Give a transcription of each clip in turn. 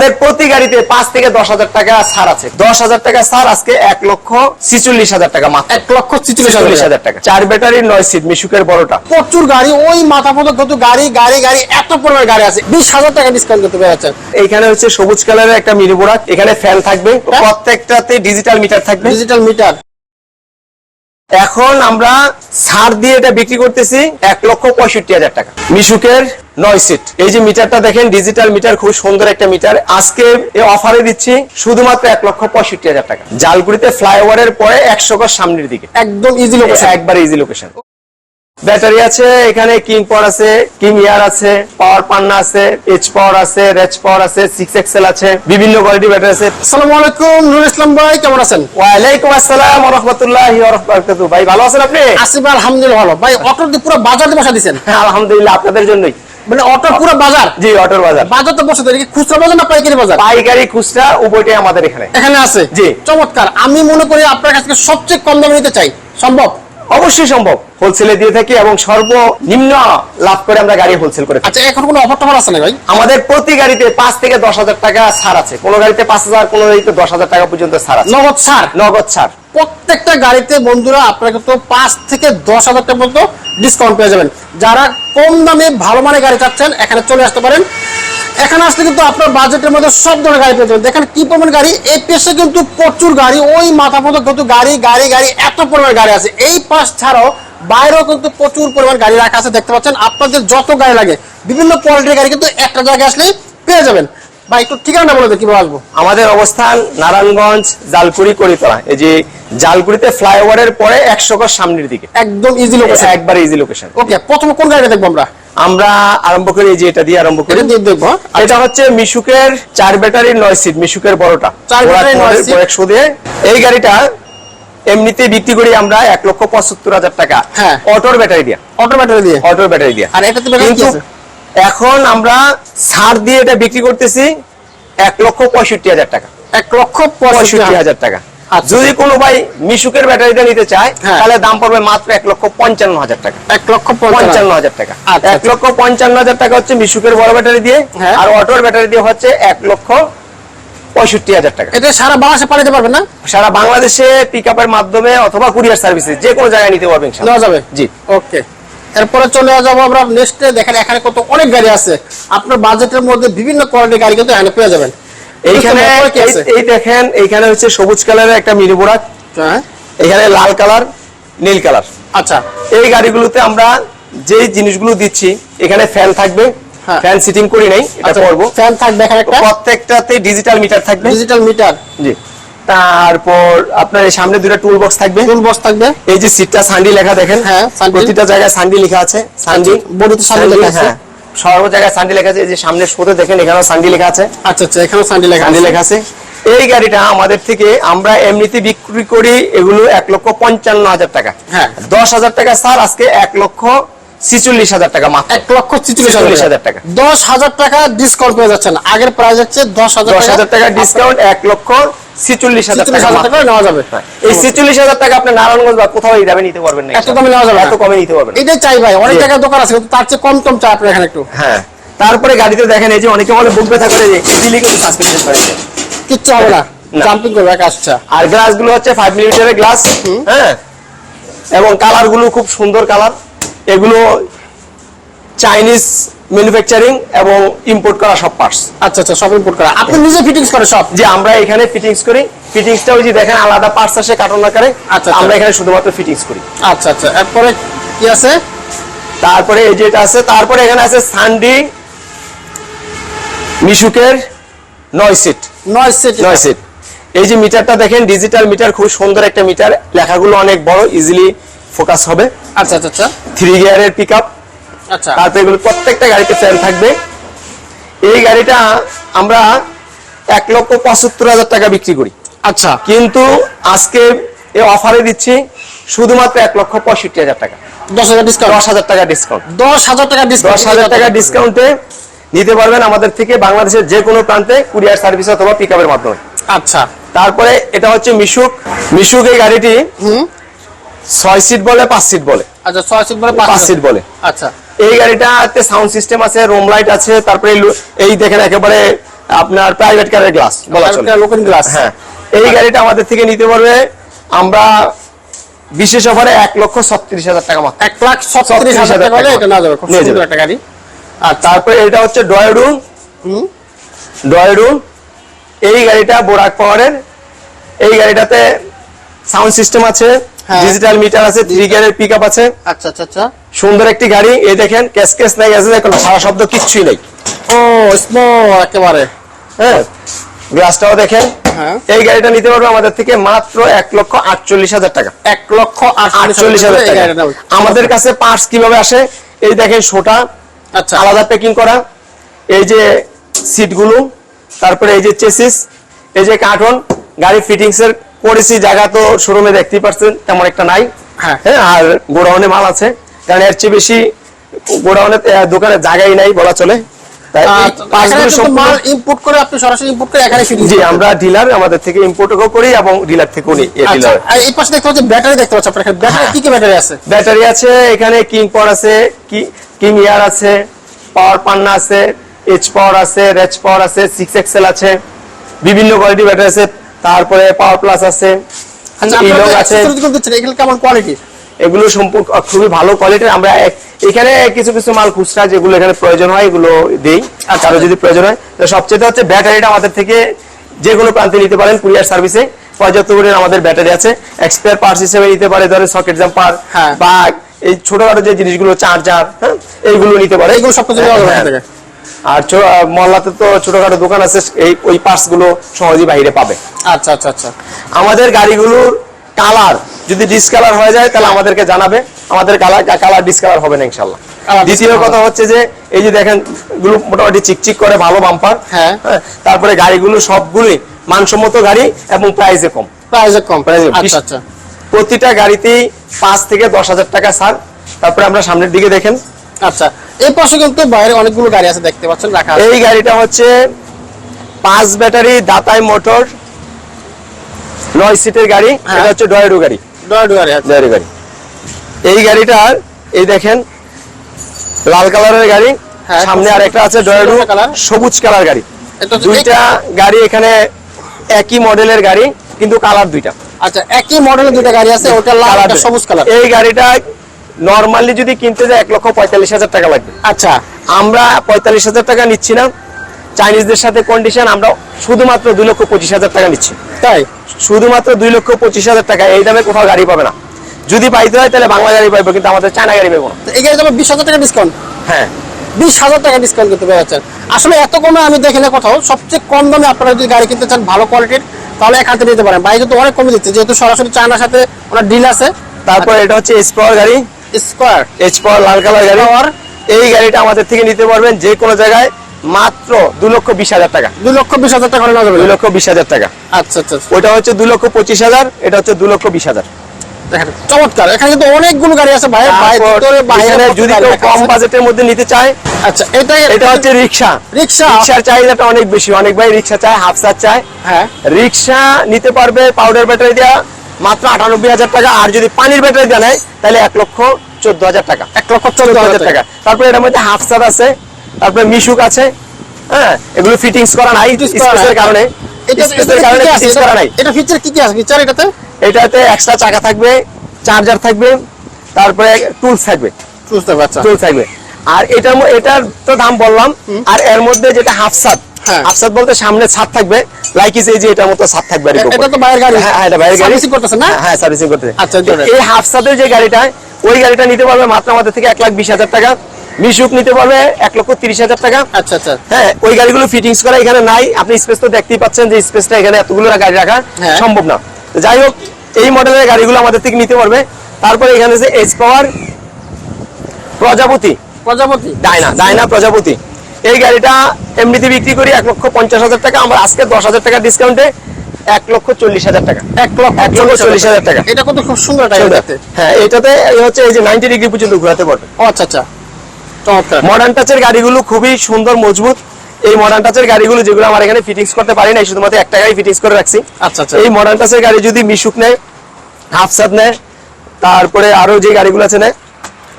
আমাদের প্রতি গাড়িতে পাঁচ থেকে দশ হাজার টাকা সার আছে। দশ হাজার টাকা সার আজকে এক লক্ষ ছিচল্লিশ হাজার টাকা মাত্র। এক লক্ষ ছিচল্লিশ হাজার। টাকা। চার ব্যাটারি নয় সিট মিশুকের বড়টা। প্রচুর গাড়ি ওই মাথা মতো কত গাড়ি গাড়ি গাড়ি এত পরিমাণ গাড়ি আছে। বিশ হাজার টাকা ডিসকাউন্ট করতে পেরে এখানে হচ্ছে সবুজ কালারের একটা মিনি বোরাক এখানে ফ্যান থাকবে। প্রত্যেকটাতে ডিজিটাল মিটার থাকবে। ডিজিটাল মিটার এখন আমরা সার দিয়ে এটা বিক্রি করতেছি এক লক্ষ পঁয়ষট্টি হাজার টাকা। মিশুকের নয় সিট। এই যে মিটারটা দেখেন ডিজিটাল মিটার খুব সুন্দর একটা মিটার। আজকে এই অফারে দিচ্ছি শুধুমাত্র এক লক্ষ পঁয়ষট্টি হাজার টাকা। জালগুড়িতে ফ্লাইওভারের পরে একশো গজ সামনের দিকে। একদম ইজি লোকেশন একবার ইজি লোকেশন ব্যাটারি আছে এখানে কিং পাওয়ার আছে কিং ইয়ার আছে পাওয়ার পান্না আছে এইচ পাওয়ার আছে রেচ পাওয়ার আছে সিক্স এক্সেল আছে বিভিন্ন কোয়ালিটি ব্যাটারি আছে। আসসালামু আলাইকুম নুরুল ইসলাম ভাই কেমন আছেন? ওয়ালাইকুম আসসালাম রহমতুল্লাহ ভাই ভালো আছেন আপনি? আসিফ আলহামদুলিল্লাহ ভালো। ভাই অটো পুরো বাজার বসা দিচ্ছেন হ্যাঁ, আলহামদুলিল্লাহ আপনাদের জন্যই। মানে অটো পুরো বাজার? জি অটোর বাজার। বাজার তো বসে দেয় খুচরা বাজার না পাইকারি বাজার? পাইকারি খুচরা উভয়টাই আমাদের এখানে। এখানে আছে? জি। চমৎকার। আমি মনে করি আপনার কাছে সবচেয়ে কম দামে নিতে চাই। সম্ভব? অবশ্যই সম্ভব। হোলসেলে দিয়ে থাকি এবং সর্বনিম্ন লাভ করে আমরা গাড়ি হোলসেল করে আচ্ছা এখন কোনো অফার টফার আছে না ভাই? আমাদের প্রতি গাড়িতে পাঁচ থেকে দশ হাজার টাকা ছাড় আছে। কোনো গাড়িতে পাঁচ হাজার কোনো গাড়িতে দশ হাজার টাকা পর্যন্ত ছাড় আছে। নগদ ছাড়? নগদ ছাড়। প্রত্যেকটা গাড়িতে বন্ধুরা আপনারা কিন্তু পাঁচ থেকে দশ হাজার টাকা পর্যন্ত ডিসকাউন্ট পেয়ে যাবেন। যারা কম দামে ভালো মানের গাড়ি চাচ্ছেন এখানে চলে আসতে পারেন। এখানে আসলে কিন্তু আপনার বাজেটের মধ্যে সব ধরনের গাড়ি পেয়ে যাবেন। দেখেন কি পরিমাণ গাড়ি এই পেশে কিন্তু প্রচুর গাড়ি ওই মাথা পর্যন্ত কিন্তু গাড়ি গাড়ি গাড়ি এত পরিমাণ গাড়ি আছে। এই পাশ ছাড়াও বাইরেও কিন্তু প্রচুর পরিমাণ গাড়ি রাখা আছে দেখতে পাচ্ছেন। আপনাদের যত গাড়ি লাগে বিভিন্ন কোয়ালিটির গাড়ি কিন্তু একটা জায়গায় আসলে পেয়ে যাবেন। ভাই একটু ঠিকানা বলে কীভাবে আসব? আমাদের অবস্থান নারায়ণগঞ্জ জালকুড়ি করিতলা। এই যে জালকুড়িতে ফ্লাইওভারের পরে একশো গজ সামনের দিকে। একদম ইজি লোকেশন একবার ইজি লোকেশন ওকে প্রথমে কোন গাড়িটা দেখব আমরা? আমরা আরম্ভ করি এই যে এটা দিয়ে আরম্ভ করি। দেখব এটা হচ্ছে মিশুকের চার ব্যাটারির নয় সিট মিশুকের বড়টা। চার ব্যাটারির নয় সিট। একশো দিয়ে। এই গাড়িটা এমনিতে বিক্রি করি আমরা এক লক্ষ পঁচাত্তর হাজার টাকা। হ্যাঁ। অটোর ব্যাটারি দিয়ে। অটো ব্যাটারি দিয়ে? অটোর ব্যাটারি দিয়ে। আর এটাতে কিন্তু এখন আমরা ছাড় দিয়ে এটা বিক্রি করতেছি এক লক্ষ পঁয়ষট্টি হাজার টাকা। এক লক্ষ পঁয়ষট্টি হাজার। টাকা। আচ্ছা। যদি কোনো ভাই মিশুকের ব্যাটারিটা নিতে চায় হ্যাঁ। তাহলে দাম পড়বে মাত্র এক লক্ষ পঞ্চান্ন হাজার টাকা। এক লক্ষ পঞ্চান্ন। হাজার টাকা। আচ্ছা, এক আচ্ছা। লক্ষ পঞ্চান্ন হাজার টাকা হচ্ছে মিশুকের বড় ব্যাটারি দিয়ে হ্যাঁ। আর অটোর ব্যাটারি দিয়ে হচ্ছে এক লক্ষ পঁয়ষট্টি হাজার টাকা। এটা সারা বাংলাদেশে পাঠাতে পারবেন না? সারা বাংলাদেশে পিক আপের মাধ্যমে অথবা কুরিয়ার সার্ভিসে যে কোনো জায়গায় নিতে পারবেন। দেওয়া যাবে? জি। ওকে। এরপরে চলে যাব আমরা নেক্সটে দেখেন এখানে কত অনেক গাড়ি আছে। আপনার বাজেটের মধ্যে বিভিন্ন কোয়ালিটির গাড়ি কিন্তু এখানে পেয়ে যাবেন। এইখানে? এই- দেখেন এইখানে হচ্ছে সবুজ কালারের একটা মিনি বোরাক এখানে লাল কালার নীল কালার। আচ্ছা। এই গাড়িগুলোতে আমরা যেই জিনিসগুলো দিচ্ছি এখানে ফ্যান থাকবে। ফ্যান সিটিং করি নাই এটা আচ্ছা করব। ফ্যান থাকবে এখানে একটা? প্রত্যেকটাতে ডিজিটাল মিটার থাকবে। ডিজিটাল মিটার জি। তারপর আপনার এই সামনে দুটো টুল বক্স থাকবে। টুল বক্স থাকবে। এই যে সিটটা সান্ডি লেখা দেখেন হ্যাঁ, প্রতিটা জায়গায় সান্ডি লেখা আছে সান্ডি বডিতে সান্ডি লেখা আছে। হ্যাঁ। সর্ব জায়গায় সান্ডি লেখা আছে এই যে সামনে শোতে দেখেন এখানেও সান্ডি লেখা আছে। আচ্ছা আচ্ছা এখানেও সান্ডি লেখা সান্ডি আছে। লেখা আছে। এই গাড়িটা আমাদের থেকে আমরা এমনিতে বিক্রি করি এগুলো এক লক্ষ পঞ্চান্ন হাজার টাকা। হ্যাঁ। দশ হাজার টাকা স্যার আজকে এক লক্ষ ছিচল্লিশ হাজার টাকা মাত্র। এক লক্ষ ছিচল্লিশ হাজার টাকা। দশ হাজার টাকা ডিসকাউন্ট পেয়ে যাচ্ছেন। আগের প্রাইস হচ্ছে দশ হাজার দশ হাজার টাকা ডিসকাউন্ট এক লক্ষ ছিচল্লিশ হাজার টাকা নেওয়া যাবে। হ্যাঁ। এই ছিচল্লিশ হাজার টাকা আপনি নারায়ণগঞ্জ বা কোথাও এই নিতে পারবেন না এত কমে নেওয়া যাবে এত কমে নিতে পারবেন এটাই চাই ভাই অনেক জি। দোকান আছে কিন্তু তার চেয়ে কম কম চাই আপনার এখানে একটু। হ্যাঁ তারপরে গাড়িতে দেখেন এই যে অনেকে বলে বুক ব্যথা করে যে কিন্তু সাসপেনশন করেছে কিচ্ছু হবে না। জাম্পিং করবে আর গ্লাসগুলো হচ্ছে ফাইভ মিলিমিটারের গ্লাস হ্যাঁ এবং কালারগুলো খুব সুন্দর কালার এগুলো চাইনিজ ম্যানুফ্যাকচারিং এবং ইম্পোর্ট করা সব পার্টস আচ্ছা আচ্ছা সব ইম্পোর্ট করা। আপনি নিজে ফিটিংস করে সব? যে আমরা এখানে ফিটিংস করি ফিটিংসটা ওই যে দেখেন আলাদা পার্টস আসে কার্টন আকারে আচ্ছা, আচ্ছা। আমরা এখানে শুধুমাত্র ফিটিংস করি। আচ্ছা আচ্ছা এরপরে কি আছে? তারপরে এই যেটা আছে তারপরে এখানে আছে সান্ডি মিশুকের নয় সিট। নয় সেট। নয় সিট। এই যে মিটারটা দেখেন ডিজিটাল মিটার খুব সুন্দর একটা মিটার লেখাগুলো অনেক বড় ইজিলি ফোকাস হবে। আচ্ছা আচ্ছা থ্রি গিয়ারের পিক আপ আচ্ছা। তারপরে এগুলো প্রত্যেকটা গাড়িতে ফ্যান থাকবে। এই গাড়িটা আমরা এক লক্ষ পঁচাত্তর হাজার টাকা বিক্রি করি। আচ্ছা। কিন্তু আজকে এই অফারে দিচ্ছি শুধুমাত্র এক লক্ষ পঁয়ষট্টি হাজার টাকা। দশ হাজার ডিসকাউন্ট দশ হাজার টাকা ডিসকাউন্ট দশ হাজার টাকা ডিসকাউন্ট দশ হাজার টাকা ডিসকাউন্টে নিতে পারবেন আমাদের থেকে বাংলাদেশের যে কোনো প্রান্তে কুরিয়ার সার্ভিস অথবা পিক আপের মাধ্যমে। আচ্ছা। তারপরে এটা হচ্ছে মিশুক। মিশুক এই গাড়িটি হুম। ছয় সিট বলে পাঁচ সিট বলে। আচ্ছা ছয় সিট বলে পাঁচ সিট বলে। আচ্ছা। এই গাড়িটাতে সাউন্ড সিস্টেম আছে রুম লাইট আছে তারপরে এই দেখেন একেবারে আপনার প্রাইভেট কারের গ্লাস বলা চলে। glass। হ্যাঁ। এই গাড়িটা আমাদের থেকে নিতে পারবে আমরা বিশেষ অফারে এক লক্ষ ছত্রিশ হাজার টাকা মাত্র। এক লাখ ছত্রিশ হাজার টাকা এটা না যাবে খুব সুন্দর। একটা গাড়ি। আর তারপরে এটা হচ্ছে ডয়েডু হুম। ডয়েডু এই গাড়িটা বোরাক পাওয়ারের এই গাড়িটাতে সাউন্ড সিস্টেম আছে। ডিজিটাল মিটার আছে থ্রি গিয়ারের পিক আপ আছে। আচ্ছা আচ্ছা আচ্ছা। সুন্দর একটি গাড়ি। এই দেখেন ক্যাশ ক্যাশ নাই আছে কোনো সারা শব্দ কিচ্ছুই নেই। ও স্মল একেবারে। হ্যাঁ গ্লাসটাও দেখেন। হ্যাঁ। এই গাড়িটা নিতে পারবে আমাদের থেকে মাত্র এক লক্ষ আটচল্লিশ হাজার টাকা। এক লক্ষ আটচল্লিশ হাজার টাকা। আমাদের কাছে পার্টস কীভাবে আসে? এই দেখেন শোটা আচ্ছা। আলাদা প্যাকিং করা। এই যে সিটগুলো তারপরে এই যে চেসিস এই যে কার্টন গাড়ি ফিটিংস এর করেছি জায়গা তো শোরুমে দেখতেই পাচ্ছেন তেমন একটা নাই। হ্যাঁ। হ্যাঁ আর গোডাউনে মাল আছে কারণ এর চেয়ে বেশি গোডাউনে দোকানে জায়গাই নাই বলা চলে। মাল ইম্পোর্ট করে আপনি সরাসরি ইম্পোর্ট করে এখানে জি আমরা ডিলার আমাদের থেকে ইম্পোর্টও করি এবং ডিলার থেকেও নিই আচ্ছা ডিলার এই পাশে দেখতে ব্যাটারি দেখতে আপনার ব্যাটারি হ্যাঁ। কি কি ব্যাটারি আছে? ব্যাটারি আছে এখানে কিং পাওয়ার আছে কিং ইয়ার আছে পাওয়ার পান্না আছে এইচ পাওয়ার আছে রেচ পাওয়ার আছে সিক্স এক্সেল আছে বিভিন্ন কোয়ালিটি ব্যাটারি আছে তারপরে পাওয়ার প্লাস আছে। আচ্ছা আছে। এগুলো কেমন কোয়ালিটি এগুলো সম্পূর্ণ খুবই ভালো কোয়ালিটির আমরা এখানে কিছু কিছু মাল খুচরা যেগুলো এখানে প্রয়োজন হয় এগুলো দেই। আর কারও যদি প্রয়োজন হয় সবচেয়ে হচ্ছে ব্যাটারিটা আমাদের থেকে যে কোনো প্রান্তে নিতে পারেন কুরিয়ার সার্ভিসে। পর্যাপ্ত পরিমাণ আমাদের ব্যাটারি আছে। এক্সপায়ার পার্টস হিসেবে নিতে পারে ধরে সকেট জাম্পার হ্যাঁ। বা এই ছোটখাটো যে জিনিসগুলো চার্জার হ্যাঁ এইগুলো নিতে পারে। এইগুলো সবকিছু আর মহল্লাতে তো ছোটখাটো দোকান আছে এই ওই পার্টসগুলো সহজেই বাইরে পাবে। আচ্ছা আচ্ছা আচ্ছা। আমাদের গাড়িগুলোর কালার যদি ডিসকালার হয়ে যায় তাহলে আমাদেরকে জানাবে। আমাদের কালার কালার ডিসকালার হবে না ইনশাল্লাহ। দ্বিতীয় কথা হচ্ছে যে এই যে দেখেনগুলো মোটামুটি চিকচিক করে ভালো বাম্পার হ্যাঁ। তারপরে গাড়িগুলো সবগুলোই মানসম্মত গাড়ি এবং প্রাইসে কম। প্রাইসে কম। এ আচ্ছা আচ্ছা। প্রতিটা গাড়িতেই পাঁচ থেকে দশ হাজার টাকা ছাড়। তারপরে আমরা সামনের দিকে দেখেন। আচ্ছা। এই পাশে কিন্তু বাইরে অনেকগুলো গাড়ি আছে দেখতে পাচ্ছেন রাখা এই গাড়িটা হচ্ছে পাঁচ ব্যাটারি দাতাই মোটর নয় সিটের গাড়ি হ্যাঁ। এটা হচ্ছে ডয়েডো গাড়ি। ডয়ারে আছে। ডয়েডো গাড়ি। এই গাড়িটার এই দেখেন লাল কালারের গাড়ি হ্যাঁ, সামনে আর একটা আছে ডয়েডো। সবুজ কালার গাড়ি। এটা দুইটা গাড়ি এখানে একই মডেলের গাড়ি কিন্তু কালার দুইটা। আচ্ছা একই মডেলের দুটো গাড়ি আছে ওটা লাল আর সবুজ কালার। এই গাড়িটা নর্মালি যদি কিনতে যায় এক লক্ষ পঁয়তাল্লিশ হাজার টাকা লাগবে। আচ্ছা। আমরা পঁয়তাল্লিশ হাজার টাকা নিচ্ছি না। চাইনিজদের সাথে কন্ডিশন আমরা শুধুমাত্র দুই লক্ষ পঁচিশ হাজার টাকা নিচ্ছি। তাই? শুধুমাত্র দুই লক্ষ পঁচিশ হাজার টাকা এই দামে কোথাও গাড়ি পাবে না। যদি পাইতে হয় তাহলে বাংলা গাড়ি পাইবো কিন্তু আমাদের চায়না গাড়ি পাবো না। এই গাড়ি বিশ হাজার টাকা ডিসকাউন্ট হ্যাঁ। বিশ হাজার টাকা ডিসকাউন্ট করতে পেরেছেন আসলে এত কমে আমি দেখি না কোথাও। সবচেয়ে কম দামে আপনারা যদি গাড়ি কিনতে চান ভালো কোয়ালিটির তাহলে এখান থেকে নিতে পারেন। বাইরে তো অনেক কমে দিচ্ছে যেহেতু সরাসরি চায়নার সাথে ওনার ডিল আছে। তারপর এটা হচ্ছে এইচ গাড়ি। স্কোয়ার এইচ পাওয়ার লাল কালার গাড়ি। Power। এই গাড়িটা আমাদের থেকে নিতে পারবেন যে কোনো জায়গায় মাত্র দু লক্ষ বিশ হাজার টাকা। দুই লক্ষ বিশ হাজার টাকা যাবে। দুই লক্ষ বিশ হাজার টাকা। আচ্ছা আচ্ছা আচ্ছা। ওটা হচ্ছে দুই লক্ষ পঁচিশ হাজার এটা হচ্ছে দু লক্ষ বিশ হাজার। চমৎকার। এখানে কিন্তু অনেকগুলো গাড়ি আছে ভাই। বাইরে যদি কেউ কম বাজেটের মধ্যে নিতে চায় আচ্ছা এটা এটা হচ্ছে রিক্সা। রিক্সা? রিক্সার চাহিদাটা অনেক বেশি। অনেক ভাই রিক্সা চায় হাফসার চায়। হ্যাঁ। রিক্সা নিতে পারবে পাউডার ব্যাটারি দেওয়া মাত্র আটানব্বই হাজার টাকা। আর যদি পানির ব্যাটারি দেওয়া নেয় তাহলে এক লক্ষ চোদ্দ হাজার টাকা। এক লক্ষ চোদ্দ হাজার টাকা। তারপরে এটার মধ্যে আছে তারপরে মিশুক আছে হ্যাঁ এগুলো ফিটিংস করা নাই স্পেসের কারণে। স্পেসের কারণে ফিটিংস করা নাই। এটা ফিচার কি কি আছে? ফিচার এটাতে? এটাতে এক্সট্রা চাকা থাকবে চার্জার থাকবে তারপরে টুলস থাকবে। বুঝতে পারছি টুল থাকবে। আর এটার এটার তো দাম বললাম আর এর মধ্যে যেটা হাফ সাত হ্যাঁ। হাফ সাত বলতে সামনে ছাদ থাকবে লাইক ইজ এই যে এটার মতো ছাদ থাকবে এটা তো বাইরের গাড়ি। হ্যাঁ হ্যাঁ, এটা বাইরের গাড়ি। সার্ভিসিং করতেছে না? হ্যাঁ সার্ভিসিং করতে আচ্ছা, এই হাফ সাতের যে গাড়িটা ওই গাড়িটা নিতে পারবে মাত্র আমাদের থেকে এক লাখ বিশ হাজার টাকা। মিশুক নিতে পারবে এক লক্ষ তিরিশ হাজার টাকা। আচ্ছা আচ্ছা। হ্যাঁ ওই গাড়িগুলো ফিটিংস করা এখানে নাই। আপনি স্পেস তো দেখতেই পাচ্ছেন যে স্পেসটা এখানে এতগুলো গাড়ি রাখা হ্যাঁ। সম্ভব না। যাই হোক এই মডেলের গাড়িগুলো আমাদের থেকে নিতে পারবে। তারপরে এখানে যে এইচ পাওয়ার প্রজাপতি। প্রজাপতি? ডায়না ডায়না প্রজাপতি। এই গাড়িটা এমনিতে বিক্রি করি এক লক্ষ পঞ্চাশ হাজার টাকা। আমরা আজকে দশ হাজার টাকা ডিসকাউন্টে এক লক্ষ চল্লিশ হাজার টাকা। এক লক্ষ এক লক্ষ চল্লিশ হাজার টাকা। এটা কত খুব সুন্দর দেখতে। হ্যাঁ এটাতে হচ্ছে এই যে নাইনটি ডিগ্রি পর্যন্ত ঘোরাতে পারবে ও আচ্ছা আচ্ছা। চমৎকার মডার্ন টাচের গাড়িগুলো খুবই সুন্দর মজবুত। এই মডার্ন টাচের গাড়িগুলো যেগুলো আমার এখানে ফিটিংস করতে পারি না শুধুমাত্র একটা গাড়ি ফিটিংস করে রাখছি। আচ্ছা আচ্ছা। এই মডার্ন টাচের গাড়ি যদি মিশুক নেয় হাফসাদ নেয় তারপরে আরও যে গাড়িগুলো আছে নেয়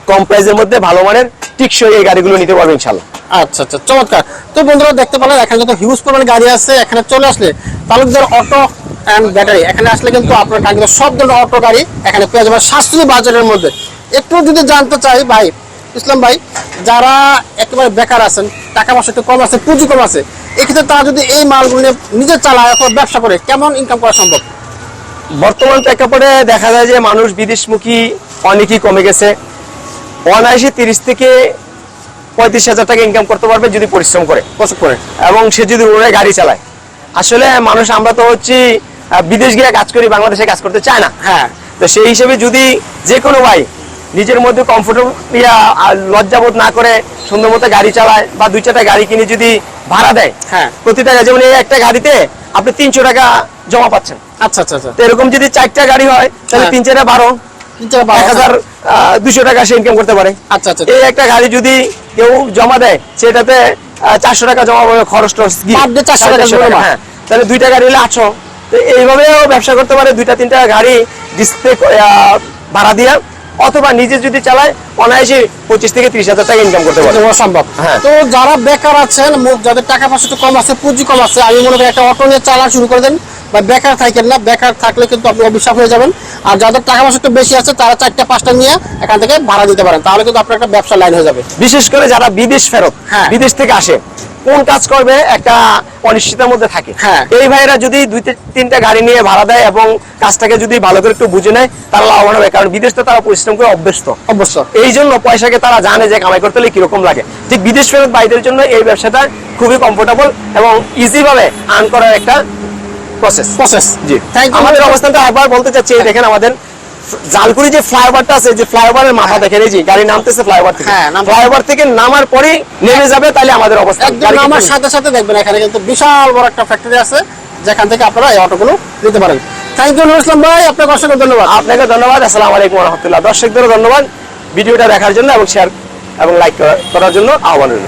কম প্রাইসের মধ্যে ভালো মানের টিকসই এই গাড়িগুলো নিতে পারবে ইনশাল্লাহ আচ্ছা আচ্ছা চমৎকার। তো বন্ধুরা দেখতে পেলেন এখানে যত হিউজ পরিমাণ গাড়ি আছে এখানে চলে আসলে তালুকদার অটো অ্যান্ড ব্যাটারি এখানে আসলে কিন্তু আপনার কাঙ্ক্ষিত সব ধরনের অটো গাড়ি এখানে পেয়ে যাবেন সাশ্রয়ী বাজারের মধ্যে। একটু যদি জানতে চাই ভাই ইসলাম ভাই যারা একেবারে বেকার আছেন টাকা পয়সা একটু কম আছে পুঁজি কম আছে এক্ষেত্রে তারা যদি এই মালগুলো নিজে চালায় অথবা ব্যবসা করে কেমন ইনকাম করা সম্ভব? বর্তমান প্রেক্ষাপটে দেখা যায় যে মানুষ বিদেশমুখী অনেকই কমে গেছে। অনায়াসে তিরিশ থেকে পঁয়ত্রিশ হাজার টাকা ইনকাম করতে পারবে যদি পরিশ্রম করে। কষ্ট করে এবং সে যদি রোডে গাড়ি চালায়। আসলে মানুষ আমরা তো হচ্ছি বিদেশ গিয়ে কাজ করি বাংলাদেশে কাজ করতে চায় না। হ্যাঁ। তো সেই হিসেবে যদি যে কোনো ভাই নিজের মধ্যে কমফোর্টেবল ইয়া লজ্জাবোধ না করে সুন্দর মতো গাড়ি চালায় বা দুই চারটা গাড়ি কিনে যদি ভাড়া দেয় হ্যাঁ। প্রতি টাকা যেমন এই একটা গাড়িতে আপনি তিনশো টাকা জমা পাচ্ছেন। আচ্ছা আচ্ছা আচ্ছা। তো এরকম যদি চারটা গাড়ি হয় তাহলে হ্যাঁ। তিন চারটা বারো বারো এক হাজার দুশো টাকা সে ইনকাম করতে পারে। আচ্ছা আচ্ছা। এই একটা গাড়ি যদি কেউ জমা দেয় সেটাতে চারশো টাকা জমা পড়বে খরচ টরচ। Per day 400 টাকা। হ্যাঁ। তাহলে দুইটা গাড়ি হলে আটশো। এইভাবেও ব্যবসা করতে পারে দুইটা তিনটা গাড়ি ডিসপ্লে ভাড়া দিয়া। অথবা নিজে যদি চালায় অনায়াসে পঁচিশ থেকে ত্রিশ হাজার টাকা ইনকাম করতে পারে। সম্ভব। হ্যাঁ। তো যারা বেকার আছেন যাদের টাকা পয়সা একটু কম আছে পুঁজি কম আছে আমি মনে করি একটা অটো নিয়ে চালা শুরু করে দেন। বা বেকার থাকেন না বেকার থাকলে কিন্তু আপনি অভিশাপ হয়ে যাবেন। আর যাদের টাকা পয়সা একটু বেশি আছে তারা চারটা পাঁচটা নিয়ে এখান থেকে ভাড়া দিতে পারেন। তাহলে কিন্তু আপনার একটা ব্যবসা লাইন হয়ে যাবে। বিশেষ করে যারা বিদেশ ফেরত হ্যাঁ। বিদেশ থেকে আসে কোন কাজ করবে একটা অনিশ্চিতার মধ্যে থাকে। হ্যাঁ। এই ভাইরা যদি দুই তিনটা গাড়ি নিয়ে ভাড়া দেয় এবং কাজটাকে যদি ভালো করে একটু বুঝে নেয় তারা লাভবান হবে। কারণ বিদেশ তো তারা পরিশ্রম করে অভ্যস্ত। অভ্যস্ত। এই জন্য পয়সাকে তারা জানে যে কামাই করতে হলে কীরকম লাগে। ঠিক বিদেশ ফেরত ভাইদের জন্য এই ব্যবসাটা খুবই কমফোর্টেবল এবং ইজি ভাবে আর্ন করার একটা প্রসেস প্রসেস জি। আমাদের অবস্থানটা একবার বলতে চাচ্ছি দেখেন আমাদের জালকুড়ি যে ফ্লাইওভারটা আছে যে ফ্লাইওভারের মাথা দেখেন এই যে গাড়ি নামতেছে ফ্লাইওভার থেকে। হ্যাঁ, ফ্লাইওভার থেকে নামার পরেই নেমে যাবে তাহলে আমাদের অবস্থা। একদম কিন্তু- সাথে সাথে দেখবেন এখানে কিন্তু বিশাল বড় একটা ফ্যাক্টরি আছে যেখান থেকে আপনারা এই অটোগুলো নিতে পারেন। থ্যাংক ইউ ইসলাম ভাই আপনাকে অসংখ্য ধন্যবাদ। আপনাকে ধন্যবাদ আসসালামু আলাইকুম রহমতুল্লাহ। দর্শকদেরও ধন্যবাদ ভিডিওটা দেখার জন্য এবং শেয়ার এবং লাইক করার জন্য আহ্বান রইল।